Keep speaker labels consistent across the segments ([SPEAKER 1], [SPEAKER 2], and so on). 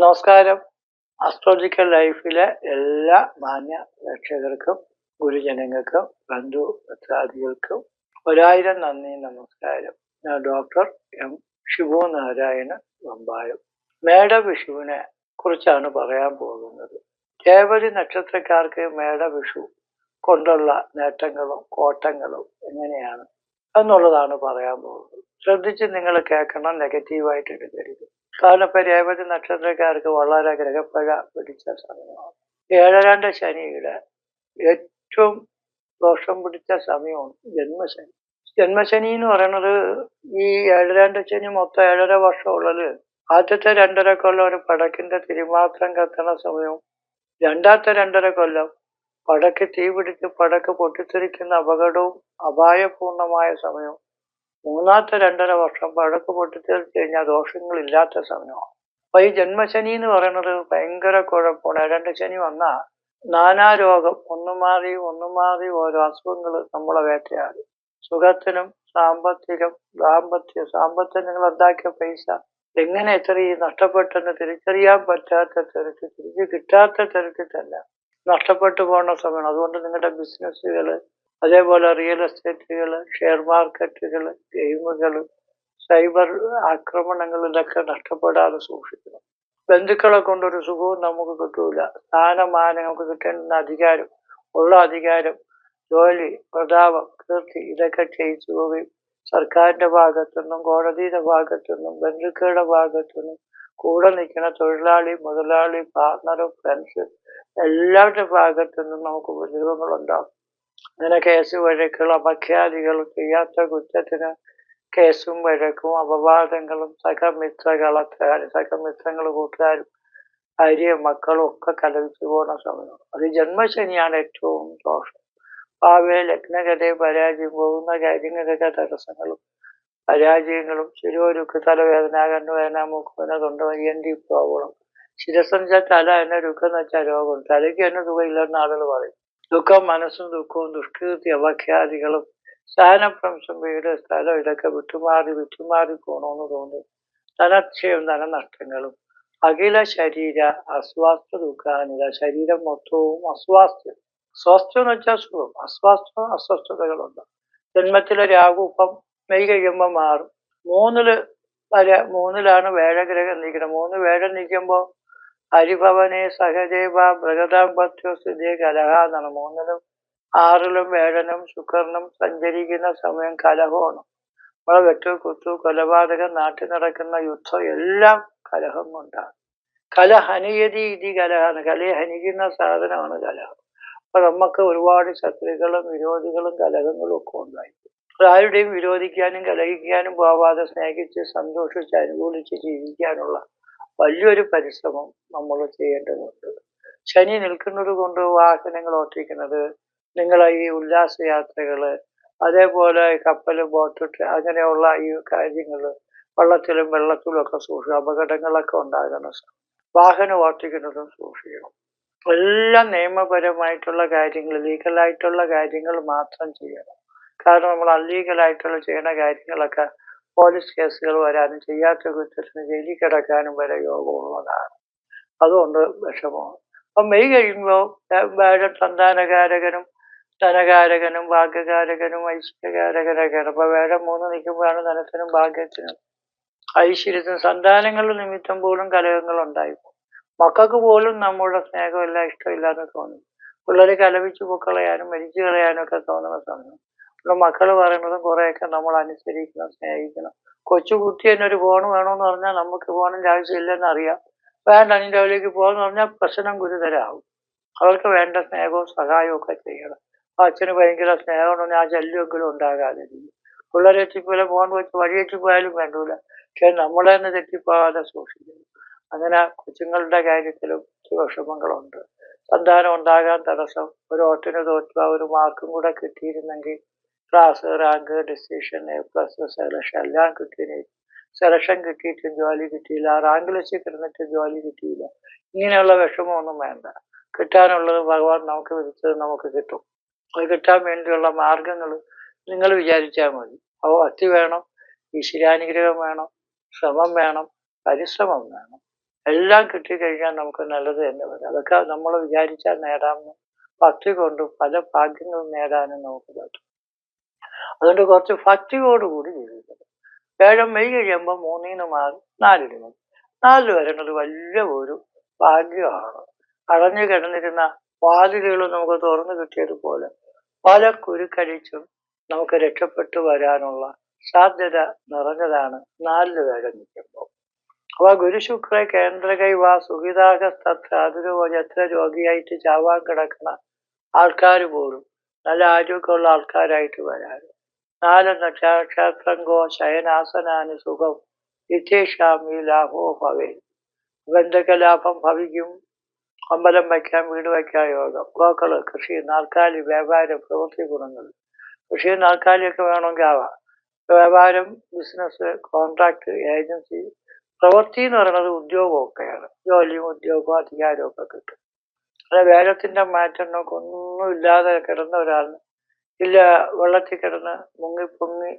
[SPEAKER 1] നമസ്കാരം. അസ്ട്രോളജിക്കൽ ലൈഫിലെ എല്ലാ മാന്യ പ്രേക്ഷകർക്കും ഗുരുജനങ്ങൾക്കും ബന്ധു മിത്രാദികൾക്കും ഒരായിരം നന്ദി നമസ്കാരം. ഞാൻ ഡോക്ടർ എം ശിവു നാരായണ വമ്പായം. മേട വിഷുവിനെ കുറിച്ചാണ് പറയാൻ പോകുന്നത്. കേവലി നക്ഷത്രക്കാർക്ക് മേട വിഷു കൊണ്ടുള്ള നേട്ടങ്ങളും കോട്ടങ്ങളും എങ്ങനെയാണ് എന്നുള്ളതാണ് പറയാൻ പോകുന്നത്. ശ്രദ്ധിച്ച് നിങ്ങൾ കേൾക്കണം നെഗറ്റീവായിട്ട് എടുക്കരുത്. കാരണം ഇപ്പൊ രേവതി നക്ഷത്രക്കാർക്ക് വളരെ ഗ്രഹപ്പഴ പിടിച്ച സമയമാണ്. ഏഴരാണ്ട ശനിയുടെ ഏറ്റവും ദോഷം പിടിച്ച സമയമാണ് ജന്മശനി. ജന്മശനി എന്ന് പറയുന്നത് ഈ ഏഴരാണ്ട ശനി മൊത്തം ഏഴര വർഷമുള്ളത് ആദ്യത്തെ രണ്ടര കൊല്ലം ഒരു പടക്കിന്റെ തിരുമാത്രം കത്തണ സമയവും രണ്ടാമത്തെ രണ്ടര കൊല്ലം പടക്ക് തീ പിടിച്ച് പടക്ക് പൊട്ടിത്തെറിക്കുന്ന അപകടവും അപായപൂർണമായ സമയവും മൂന്നാമത്തെ രണ്ടര വർഷം പടക്ക് പൊട്ടിത്തെറിച്ച് കഴിഞ്ഞാൽ ദോഷങ്ങളില്ലാത്ത സമയമാണ്. അപ്പൊ ഈ ജന്മശനി എന്ന് പറയുന്നത് ഭയങ്കര കുഴപ്പമാണ്. രണ്ട് ശനി വന്നാൽ നാനാരോഗം ഒന്നു മാറി ഒന്നു മാറി ഓരോ അസുഖങ്ങൾ നമ്മളെ വേട്ടയാടി. സുഖത്തിനും സാമ്പത്തികം ദാമ്പത്യം സാമ്പത്തികം നിങ്ങൾ ഉണ്ടാക്കിയ പൈസ? എങ്ങനെ എത്രയും നഷ്ടപ്പെട്ടെന്ന് തിരിച്ചറിയാൻ പറ്റാത്ത തിരക്ക് തിരിച്ച് കിട്ടാത്ത തിരക്കിട്ടല്ല നഷ്ടപ്പെട്ടു പോകുന്ന സമയമാണ്. അതുകൊണ്ട് നിങ്ങളുടെ ബിസിനസ്സുകൾ അതേപോലെ റിയൽ എസ്റ്റേറ്റുകൾ ഷെയർ മാർക്കറ്റുകൾ ഗെയിമുകൾ സൈബർ ആക്രമണങ്ങളിലൊക്കെ നഷ്ടപ്പെടാതെ സൂക്ഷിക്കണം. ബന്ധുക്കളെ കൊണ്ടൊരു സുഖവും നമുക്ക് കിട്ടൂല. സ്ഥാനമാനം സ്ഥാനമാനങ്ങൾക്ക് കിട്ടേണ്ടുന്ന അധികാരം ഉള്ള അധികാരം ജോലി പ്രതാപം കീർത്തി ഇതൊക്കെ ചെയ്തു പോവുകയും സർക്കാരിന്റെ ഭാഗത്തുനിന്നും കോടതിയുടെ ഭാഗത്തുനിന്നും ബന്ധുക്കളുടെ ഭാഗത്തുനിന്നും കൂടെ നിൽക്കുന്ന തൊഴിലാളി മുതലാളി പാർട്ണർ ഫ്രണ്ട്സ് എല്ലാവരുടെ ഭാഗത്തുനിന്നും നമുക്ക് ഉപദ്രവങ്ങളുണ്ടാകും അങ്ങനെ കേസ് വഴക്കുകൾ അപഖ്യാതികൾ ചെയ്യാത്ത കുറ്റത്തിന് കേസും വഴക്കും അപവാദങ്ങളും സഹമിത്രകളക്കാരും സഹമിത്രങ്ങൾ കൂട്ടുകാരും ഭാര്യയും മക്കളും ഒക്കെ കലവിച്ചു പോകുന്ന സമയം. അത് ജന്മശനിയാണ് ഏറ്റവും ദോഷം. ഭാവിയെ ലഗ്നകഥയും പരാജയം പോകുന്ന കാര്യങ്ങളൊക്കെ തടസ്സങ്ങളും പരാജയങ്ങളും ശിരോരുക്ക് തലവേദന കണ്ണുവേദന മൂക്കുവേദന തൊണ്ടവയ്യന്തി പ്രോബ്ലം ശിരസഞ്ച തല എന്നെ എന്ന് വെച്ചാൽ രോഗം തലയ്ക്ക് എന്നെ സുഖമില്ലെന്ന് ആളുകൾ പറയും. ദുഃഖം മനസ്സും ദുഃഖവും ദുഷ്കീർത്തി അപഖ്യാതികളും സ്ഥാനഭ്രംശം വീട് സ്ഥലം ഇതൊക്കെ വിട്ടുമാറി വിട്ടുമാറി പോകണമെന്ന് തോന്നും ധനക്ഷയം ധനനഷ്ടങ്ങളും. അഖില ശരീര അസ്വാസ്ഥ ദുഃഖാനിത ശരീരം മൊത്തവും അസ്വാസ്ഥ്യം സ്വാസ്ഥ്യം എന്ന് വെച്ചാൽ സുഖം. അസ്വാസ്ഥ അസ്വസ്ഥതകളുണ്ട്. ജന്മത്തിലെ രാഹുപ്പം മെയ് കഴിയുമ്പോൾ മാറും. മൂന്നിൽ വരെ മൂന്നിലാണ് വേഴഗ്രഹം നീക്കുന്നത് മൂന്ന് വേഴം നിൽക്കുമ്പോൾ ഹരിഭവനെ സഹദേവ ബൃഹദാമ്പത്യോ സ്ഥിതി കലഹ എന്നാണ് മൂന്നിലും ആറിലും വേഴനും ശുക്രനും സഞ്ചരിക്കുന്ന സമയം കലഹമാണ്. നമ്മളെ വെട്ടു കുത്തു കൊലപാതകം നാട്ടിൽ നടക്കുന്ന യുദ്ധം എല്ലാം കലഹം കൊണ്ടാണ്. കലഹനിയതി ഇതി കലഹാണ് കലയെ ഹനിക്കുന്ന സാധനമാണ് കലഹം. അപ്പൊ നമുക്ക് ഒരുപാട് ശത്രുക്കളും വിരോധികളും കലഹങ്ങളും ഒക്കെ ഉണ്ടായി. ആരുടെയും വിരോധിക്കാനും കലഹിക്കാനും പോവാതെ സ്നേഹിച്ച് സന്തോഷിച്ച് അനുകൂലിച്ച് ജീവിക്കാനുള്ള വലിയൊരു പരിശ്രമം നമ്മൾ ചെയ്യേണ്ടതുണ്ട്. ശനി നിൽക്കുന്നത് കൊണ്ട് വാഹനങ്ങൾ ഓട്ടിക്കുന്നത് നിങ്ങളെ ഈ ഉല്ലാസയാത്രകൾ അതേപോലെ കപ്പൽ ബോട്ട് അങ്ങനെയുള്ള ഈ കാര്യങ്ങൾ വെള്ളത്തിലും വെള്ളത്തിലും ഒക്കെ സൂക്ഷിക്കും അപകടങ്ങളൊക്കെ ഉണ്ടാകുന്ന വാഹനം ഓട്ടിക്കുന്നതും സൂക്ഷിക്കണം. എല്ലാം നിയമപരമായിട്ടുള്ള കാര്യങ്ങൾ ലീഗലായിട്ടുള്ള കാര്യങ്ങൾ മാത്രം ചെയ്യണം. കാരണം നമ്മൾ അല്ലീഗലായിട്ടുള്ള ചെയ്യുന്ന കാര്യങ്ങളൊക്കെ പോലീസ് കേസുകൾ വരാനും ചെയ്യാത്ത കുറ്റത്തിന് ജയിലിൽ കിടക്കാനും വരെ യോഗമുള്ളതാണ്. അതുകൊണ്ട് വിഷമമാണ്. അപ്പം മെയ് കഴിയുമ്പോൾ സന്താനകാരകനും ധനകാരകനും ഭാഗ്യകാരകനും ഐശ്വര്യകാരകനൊക്കെയാണ് അപ്പൊ വേഴം മൂന്ന് നിൽക്കുമ്പോഴാണ് ധനത്തിനും ഭാഗ്യത്തിനും ഐശ്വര്യത്തിനും സന്താനങ്ങളുടെ നിമിത്തം പോലും കലഹങ്ങൾ ഉണ്ടായിപ്പോൾ മക്കൾക്ക് പോലും നമ്മുടെ സ്നേഹമില്ല ഇഷ്ടമില്ലാന്ന് തോന്നും. പിള്ളേരെ കലപിച്ച് പൊക്കളയാനും മരിച്ചു കളയാനും ഒക്കെ തോന്നുന്ന സമയം. മക്കൾ പറയുന്നതും കുറെയൊക്കെ നമ്മൾ അനുസരിക്കണം സ്നേഹിക്കണം. കൊച്ചു കുട്ടി തന്നെ ഒരു ഫോൺ വേണമെന്ന് പറഞ്ഞാൽ നമുക്ക് ഫോണിന്റെ ആവശ്യമില്ലെന്ന് അറിയാം. വേണ്ട അതിന്റെ അവിടേക്ക് പോകാന്ന് പറഞ്ഞാൽ പ്രശ്നം ഗുരുതരാകും അവർക്ക് വേണ്ട സ്നേഹവും സഹായവും ഒക്കെ ചെയ്യണം. അച്ഛന് ഭയങ്കര സ്നേഹമുണ്ടെങ്കിൽ ആ ശല്യമെങ്കിലും ഉണ്ടാകാതെ പിള്ളേരെ എത്തിപ്പോലെ ഫോൺ വെച്ച് വഴിയെത്തി പോയാലും വേണ്ടൂല. പക്ഷെ നമ്മളെ തന്നെ തെറ്റിപ്പോകാതെ സൂക്ഷിക്കുന്നു. അങ്ങനെ കൊച്ചുങ്ങളുടെ കാര്യത്തിലും വിഷമങ്ങളുണ്ട്. സന്താനം ഉണ്ടാകാൻ തടസ്സം ഒരു ഓട്ടിന് തോറ്റ ഒരു മാർക്കും കൂടെ കിട്ടിയിരുന്നെങ്കിൽ class rank decision A plus selection എല്ലാം കിട്ടിയില്ല സെലക്ഷൻ കിട്ടിയിട്ടും ജോലി കിട്ടിയില്ല. റാങ്ക് ലിസ്റ്റ് കിടന്നിട്ട് ജോലി കിട്ടിയില്ല. ഇങ്ങനെയുള്ള വിഷമമൊന്നും വേണ്ട. കിട്ടാനുള്ളത് ഭഗവാൻ നമുക്ക് വിധിച്ചത് നമുക്ക് കിട്ടും. അത് കിട്ടാൻ വേണ്ടിയുള്ള മാർഗങ്ങൾ നിങ്ങൾ വിചാരിച്ചാൽ മതി. അപ്പോൾ ഭക്തി വേണം ഈശ്വരാനുഗ്രഹം വേണം ശ്രമം വേണം പരിശ്രമം വേണം. എല്ലാം കിട്ടിക്കഴിഞ്ഞാൽ നമുക്ക് നല്ലത് തന്നെ വരും. അതൊക്കെ നമ്മൾ വിചാരിച്ചാൽ നേടാമെന്ന് ഭക്തി കൊണ്ട് പല ഭാഗ്യങ്ങളും നേടാനും നമുക്ക് പറ്റും. അതുകൊണ്ട് കുറച്ച് ഭക്തിയോടുകൂടി ജീവിക്കണം വേഴം മെയ് കഴിയുമ്പോൾ മൂന്നിന് മാറി നാലിന് നാല് വരുന്നത് വലിയ ഒരു ഭാഗ്യമാണ്. അടഞ്ഞു കിടന്നിരുന്ന വാതിലുകൾ നമുക്ക് തുറന്നു കിട്ടിയതുപോലെ പല കുരുക്കഴിച്ചും നമുക്ക് രക്ഷപ്പെട്ടു വരാനുള്ള സാധ്യത നിറഞ്ഞതാണ് നാല് വേഴം നിൽക്കുമ്പോൾ. അപ്പൊ ഗുരുശുക്ര കേന്ദ്രകൈ വാ സുഹിതാകസ്തത്രോ എത്ര രോഗിയായിട്ട് ചാവാൻ കിടക്കുന്ന ആൾക്കാർ പോലും നല്ല ആരോഗ്യമുള്ള ആൾക്കാരായിട്ട് വരാറ് നാല് നക്ഷത്രങ്കോ ശയനാസനാന് സുഖം. നിത്യേഷാമി ലാഭോ ഭവേ ഇവന്തൊക്കെ ലാഭം ഭവിക്കും. അമ്പലം വയ്ക്കാം വീട് വയ്ക്കാം യോഗം. ഗോക്കൾ കൃഷി നാൽക്കാലി വ്യാപാരം പ്രവൃത്തി ഗുണങ്ങൾ. കൃഷി നാൽക്കാലിയൊക്കെ വേണമെങ്കിൽ ആവാം. വ്യാപാരം ബിസിനസ് കോൺട്രാക്ട് ഏജൻസി പ്രവൃത്തി എന്ന് പറയുന്നത് ഉദ്യോഗമൊക്കെയാണ്. ജോലിയും ഉദ്യോഗവും അധികാരവും ഒക്കെ കിട്ടും. അല്ല വേഗത്തിന്റെ മാറ്റം ഒന്നുമില്ലാതെ ഒന്നും ഇല്ലാതെ കിടന്ന ഒരാളിന് ഇല്ല വെള്ളത്തിൽ കിടന്ന് മുങ്ങി പൊങ്ങി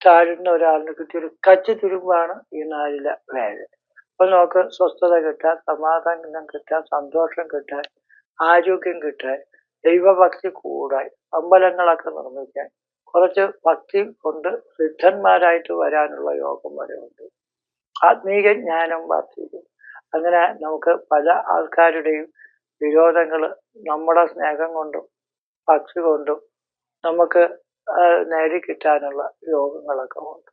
[SPEAKER 1] താഴുന്ന ഒരാളിന് കിട്ടിയൊരു കച്ചു തുരുമ്പാണ് ഈ നാലിലെ വേദന അപ്പൊ നമുക്ക് സ്വസ്ഥത കിട്ടാൻ സമാധാനം കിട്ടാൻ സന്തോഷം കിട്ടാൻ ആരോഗ്യം കിട്ടാൻ ദൈവഭക്തി കൂടാൻ അമ്പലങ്ങളൊക്കെ നിർമ്മിക്കാൻ കുറച്ച് ഭക്തി കൊണ്ട് സിദ്ധന്മാരായിട്ട് വരാനുള്ള യോഗം വരെ ഉണ്ട്. ആത്മീക ജ്ഞാനം വർദ്ധിക്കും. അങ്ങനെ നമുക്ക് പല ആൾക്കാരുടെയും വിരോധങ്ങൾ നമ്മുടെ സ്നേഹം കൊണ്ടും ഭക്തി കൊണ്ടും നമുക്ക് നേടിക്കിട്ടാനുള്ള യോഗങ്ങളൊക്കെ ഉണ്ട്.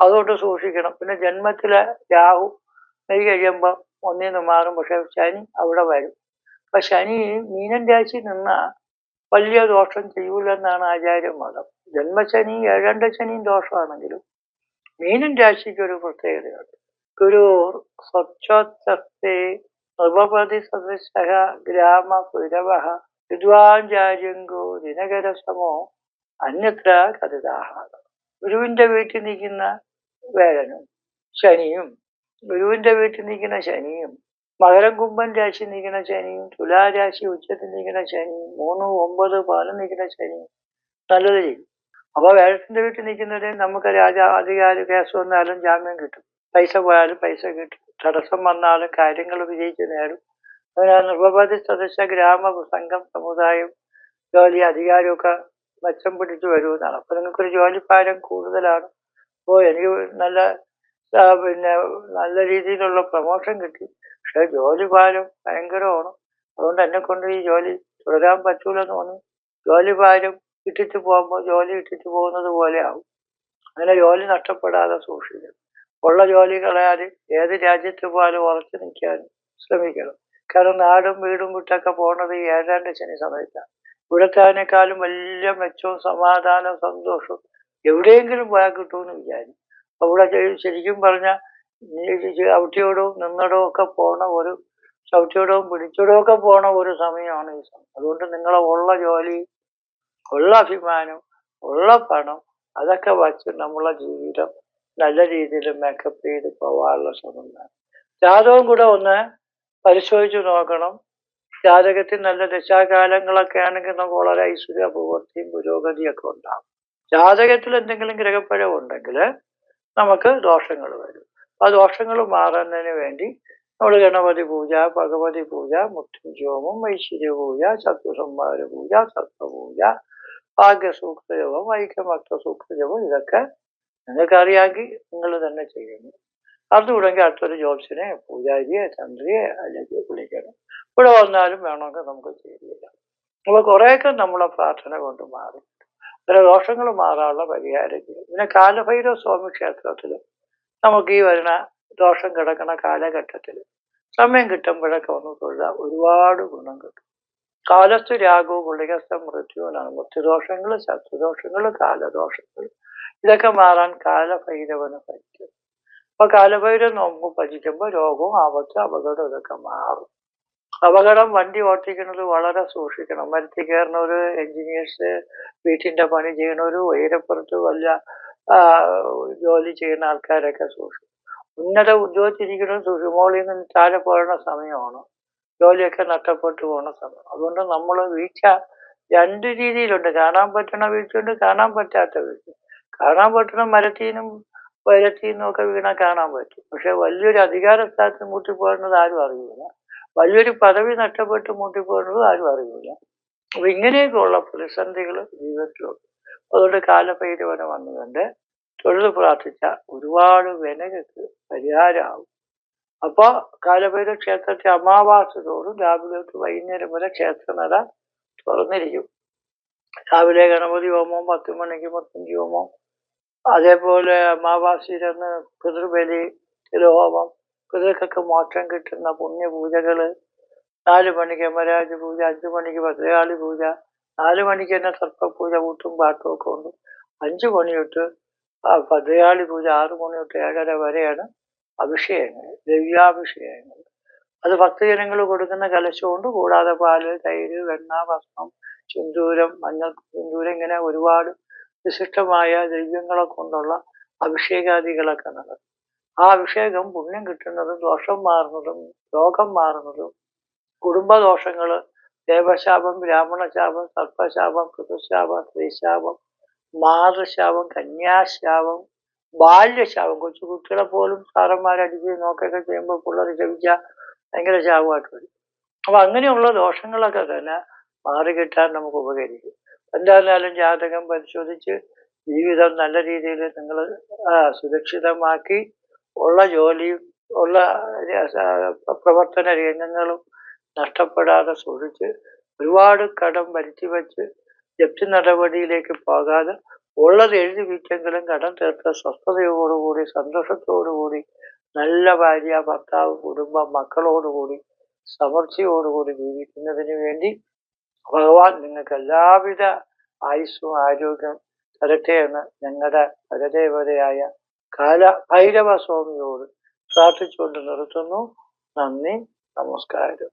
[SPEAKER 1] അതുകൊണ്ട് സൂക്ഷിക്കണം. പിന്നെ ജന്മത്തിലെ രാഹു നെയ് കഴിയുമ്പോൾ ഒന്നിന്ന് മാറും. പക്ഷെ ശനി അവിടെ വരും. അപ്പം ശനി മീനൻ രാശി നിന്ന വലിയ ദോഷം ചെയ്യൂലെന്നാണ് ആചാര്യ മതം. ജന്മശനി ഏഴണ്ട ശനിയും ദോഷമാണെങ്കിലും മീനൻ രാശിക്ക് ഒരു പ്രത്യേകതയുണ്ട്. ഗുരു സ്വച്ഛോത്തസ്തേ നൃപതി സദൃശ ഗ്രാമ പുരവ വിദ്വാഞ്ചാര്യങ്കോ ദിനകരസമോ അന്യത്ര കഥിതാഹാരം ഗുരുവിന്റെ വീട്ടിൽ നിൽക്കുന്ന വേഴനും ശനിയും ഗുരുവിന്റെ വീട്ടിൽ നിൽക്കുന്ന ശനിയും മകരം കുംഭൻ രാശി നിൽക്കുന്ന ശനിയും തുലാരാശി ഉച്ചത്തിൽ നിൽക്കുന്ന ശനിയും മൂന്ന് ഒമ്പത് പതിനൊന്ന് നിൽക്കുന്ന ശനിയും നല്ലത് ചെയ്യും അപ്പൊ വേഴത്തിന്റെ വീട്ടിൽ നിൽക്കുന്നവരെ നമുക്ക് രാജ അധികാരി കേസ് വന്നാലും ജാമ്യം കിട്ടും. പൈസ പോയാലും പൈസ കിട്ടും. തടസ്സം വന്നാലും കാര്യങ്ങൾ വിജയിച്ച് നേടും നിർഭപതി സദസ്യ ഗ്രാമ സംഘം സമുദായം ജോലി അധികാരമൊക്കെ മെച്ചം പിടിച്ചു വരുമെന്നാണ്. അപ്പൊ നിങ്ങൾക്കൊരു ജോലിഭാരം കൂടുതലാണ്. ഓ എനിക്ക് നല്ല പിന്നെ നല്ല രീതിയിലുള്ള പ്രൊമോഷൻ കിട്ടി. പക്ഷെ ജോലി ഭാരം ഭയങ്കരമാണ്. അതുകൊണ്ട് എന്നെ കൊണ്ട് ഈ ജോലി തുടരാൻ പറ്റൂലെന്ന് തോന്നി ജോലി ഭാരം ഇട്ടിട്ട് പോകുമ്പോൾ ജോലി ഇട്ടിട്ട് പോകുന്നത് പോലെ ആവും അങ്ങനെ ജോലി നഷ്ടപ്പെടാതെ സൂക്ഷിക്കണം. ഉള്ള ജോലി കളയാതെ ഏത് രാജ്യത്ത് പോലും ഉറച്ചു നിൽക്കാനും ശ്രമിക്കണം. കാരണം നാടും വീടും വിട്ടൊക്കെ പോണത് ഈ ഏഴാണ്ട് ശനി സമയത്താണ് ഇവിടത്തേനേക്കാളും വലിയ മെച്ചവും സമാധാനവും സന്തോഷവും എവിടെയെങ്കിലും പോയാൽ കിട്ടുമെന്ന് വിചാരിക്കും അവിടെ ശരിക്കും പറഞ്ഞാൽ ചവിട്ടിയോടവും നിന്നടവും ഒക്കെ പോണ ഒരു ചവിട്ടിയോടവും പിടിച്ചോടവും ഒക്കെ പോണ ഒരു സമയമാണ് ഈ സമയം. അതുകൊണ്ട് നിങ്ങളെ ഉള്ള ജോലി ഉള്ള അഭിമാനം ഉള്ള പണം അതൊക്കെ വച്ച് നമ്മളെ ജീവിതം നല്ല രീതിയിൽ മേക്കപ്പ് ചെയ്ത് പോവാനുള്ള ശ്രമം ജാതകം കൂടെ ഒന്ന് പരിശോധിച്ച് നോക്കണം ജാതകത്തിൽ നല്ല ദശാകാലങ്ങളൊക്കെ ആണെങ്കിൽ നമുക്ക് വളരെ ഐശ്വര്യ പ്രവൃത്തിയും പുരോഗതിയൊക്കെ ഉണ്ടാകും. ജാതകത്തിൽ എന്തെങ്കിലും ഗ്രഹപ്പഴം ഉണ്ടെങ്കിൽ നമുക്ക് ദോഷങ്ങൾ വരും. ആ ദോഷങ്ങൾ മാറുന്നതിന് വേണ്ടി നമ്മൾ ഗണപതി പൂജ ഭഗവതി പൂജ മുത്തുജോമം ഐശ്വര്യ പൂജ ചതുസംഹാര പൂജ സത്വപൂജ ഭാഗ്യസൂക്തജപം ഐക്യമക്ത സൂക്തജപം ഇതൊക്കെ നിങ്ങൾക്ക് അറിയാമെങ്കിൽ നിങ്ങൾ തന്നെ ചെയ്യുന്നു അതുകൂടെങ്കിൽ അടുത്തൊരു ജോബ്സിനെ പൂജാരിയെ തന്ത്രിയെ അല്ലെങ്കിൽ വിളിക്കണം ഇവിടെ വന്നാലും വേണമെങ്കിൽ നമുക്ക് ചെയ്തില്ല അപ്പോൾ കുറേയൊക്കെ നമ്മളെ പ്രാർത്ഥന കൊണ്ട് മാറി. ചില ദോഷങ്ങൾ മാറാനുള്ള പരിഹാരം ചെയ്യും പിന്നെ കാലഭൈരവ സ്വാമി ക്ഷേത്രത്തിൽ നമുക്ക് ഈ വരുന്ന ദോഷം കിടക്കുന്ന കാലഘട്ടത്തിൽ സമയം കിട്ടുമ്പോഴൊക്കെ ഒന്ന് തൊഴിലാ ഒരുപാട് ഗുണം കിട്ടും. കാലത്ത് രാഗവും ഗുളികസ്ഥ മൃത്യുവിനാണ് മൃത്യുദോഷങ്ങൾ ശത്രുദോഷങ്ങൾ കാലദോഷങ്ങൾ ഇതൊക്കെ മാറാൻ കാലഭൈരവന് പറ്റും. അപ്പൊ കാലഭൈരവൻ നോമ്പ് ഭജിക്കുമ്പോൾ രോഗവും ആപത്ത് അപകടം ഇതൊക്കെ മാറും. അപകടം വണ്ടി ഓട്ടിക്കുന്നത് വളരെ സൂക്ഷിക്കണം. മരത്തിൽ കയറുന്നവര് എഞ്ചിനീയേഴ്സ് വീട്ടിന്റെ പണി ചെയ്യണവര് ഉയരപ്പുറത്ത് വല്ല ജോലി ചെയ്യുന്ന ആൾക്കാരൊക്കെ സൂക്ഷിക്കും ഉന്നത ഉദ്യോഗത്തിരിക്കുന്നത് മോളിൽ നിന്ന് താഴെ പോകുന്ന സമയമാണ്. ജോലിയൊക്കെ നഷ്ടപ്പെട്ടു പോകുന്ന സമയം. അതുകൊണ്ട് നമ്മൾ വീഴ്ച രണ്ട് രീതിയിലുണ്ട്. കാണാൻ പറ്റണ വീഴ്ചയുണ്ട് കാണാൻ പറ്റാത്ത വീഴ്ച. കാണാൻ പറ്റുന്ന മരത്തിനും ഉയരത്തിൽ നിന്നൊക്കെ വീണാൽ കാണാൻ പറ്റും. പക്ഷെ വലിയൊരു അധികാര സ്ഥാനത്ത് മുട്ടിപ്പോകുന്നത് ആരും അറിയില്ല വലിയൊരു പദവി നഷ്ടപ്പെട്ട് മുട്ടിപ്പോകുന്നത് ആരും അറിയില്ല അപ്പൊ ഇങ്ങനെയൊക്കെയുള്ള പ്രതിസന്ധികൾ ജീവിതത്തിലുണ്ട്. അതുകൊണ്ട് കാലഭൈരവനെ വന്നുകൊണ്ട് തൊഴിൽ പ്രാർത്ഥിച്ച ഒരുപാട് വിനകൾക്ക് പരിഹാരമാവും. അപ്പോൾ കാലഭൈരവ ക്ഷേത്രത്തെ അമാവാസി തോറും രാവിലെ തൊട്ട് വൈകുന്നേരം വരെ ക്ഷേത്രനട തുറന്നിരിക്കും. രാവിലെ ഗണപതി ഹോമം പത്ത് മണിക്ക് പത്തഞ്ച് ഹോമം അതേപോലെ അമാവാസിയിലന്ന് പിതൃബലി തിരുഹോമം പിതൃക്കൊക്കെ മോക്ഷം കിട്ടുന്ന പുണ്യപൂജകൾ നാല് മണിക്ക് യമരാജ് പൂജ അഞ്ചു മണിക്ക് ഭദ്രകാളി പൂജ നാല് മണിക്ക് തന്നെ സർപ്പപൂജ കൂട്ടും പാട്ടും ഒക്കെ ഉണ്ട്. അഞ്ചു മണി തൊട്ട് ഭദ്രകാളി പൂജ ആറു മണി തൊട്ട് ഏഴര വരെയാണ് അഭിഷേകങ്ങൾ ദൈവാഭിഷേകങ്ങൾ. അത് ഭക്തജനങ്ങൾ കൊടുക്കുന്ന കലശമുണ്ട് കൂടാതെ പാൽ തൈര് വെണ്ണ ഭസ്മം സിന്ദൂരം മഞ്ഞൾ സിന്ദൂരം ഇങ്ങനെ ഒരുപാട് വിശിഷ്ടമായ ദ്രവ്യങ്ങളെ കൊണ്ടുള്ള അഭിഷേകാദികളൊക്കെ നടക്കും. ആ അഭിഷേകം പുണ്യം കിട്ടുന്നതും ദോഷം മാറുന്നതും രോഗം മാറുന്നതും കുടുംബദോഷങ്ങൾ ദേവശാപം ബ്രാഹ്മണശാപം സർപ്പശാപം കൃതുശാപം സ്ത്രീശാപം മാതൃശാപം കന്യാശാപം ബാല്യശാപം. കൊച്ചു കുട്ടികളെ പോലും സാറന്മാരടിച്ച് നോക്കൊക്കെ ചെയ്യുമ്പോൾ പിള്ളേർ ജപിച്ച ഭയങ്കര ശാപമായിട്ട് വരും. അപ്പൊ അങ്ങനെയുള്ള ദോഷങ്ങളൊക്കെ തന്നെ മാറി കിട്ടാൻ നമുക്ക് ഉപകരിക്കും. എന്തായാലും ജാതകം പരിശോധിച്ച് ജീവിതം നല്ല രീതിയിൽ നിങ്ങൾ സുരക്ഷിതമാക്കി ഉള്ള ജോലിയും ഉള്ള പ്രവർത്തന രംഗങ്ങളും നഷ്ടപ്പെടാതെ സൂക്ഷിച്ച് ഒരുപാട് കടം വരുത്തി വെച്ച് ജപ്തി നടപടിയിലേക്ക് പോകാതെ ഉള്ളത് എഴുതി വിറ്റെങ്കിലും കടം തീർത്ത സ്വസ്ഥതയോടുകൂടി സന്തോഷത്തോടുകൂടി നല്ല ഭാര്യ ഭർത്താവ് കുടുംബം മക്കളോടുകൂടി സമർച്ചയോടുകൂടി ജീവിക്കുന്നതിന് വേണ്ടി ഭഗവാൻ നിങ്ങൾക്ക് എല്ലാവിധ ആയുസ്സും ആരോഗ്യം തരട്ടെ എന്ന് ഞങ്ങളുടെ പരദേവതയായ കാല ഭൈരവ സ്വാമിയോട് പ്രാർത്ഥിച്ചുകൊണ്ട് നിർത്തുന്നു. നന്ദി നമസ്കാരം.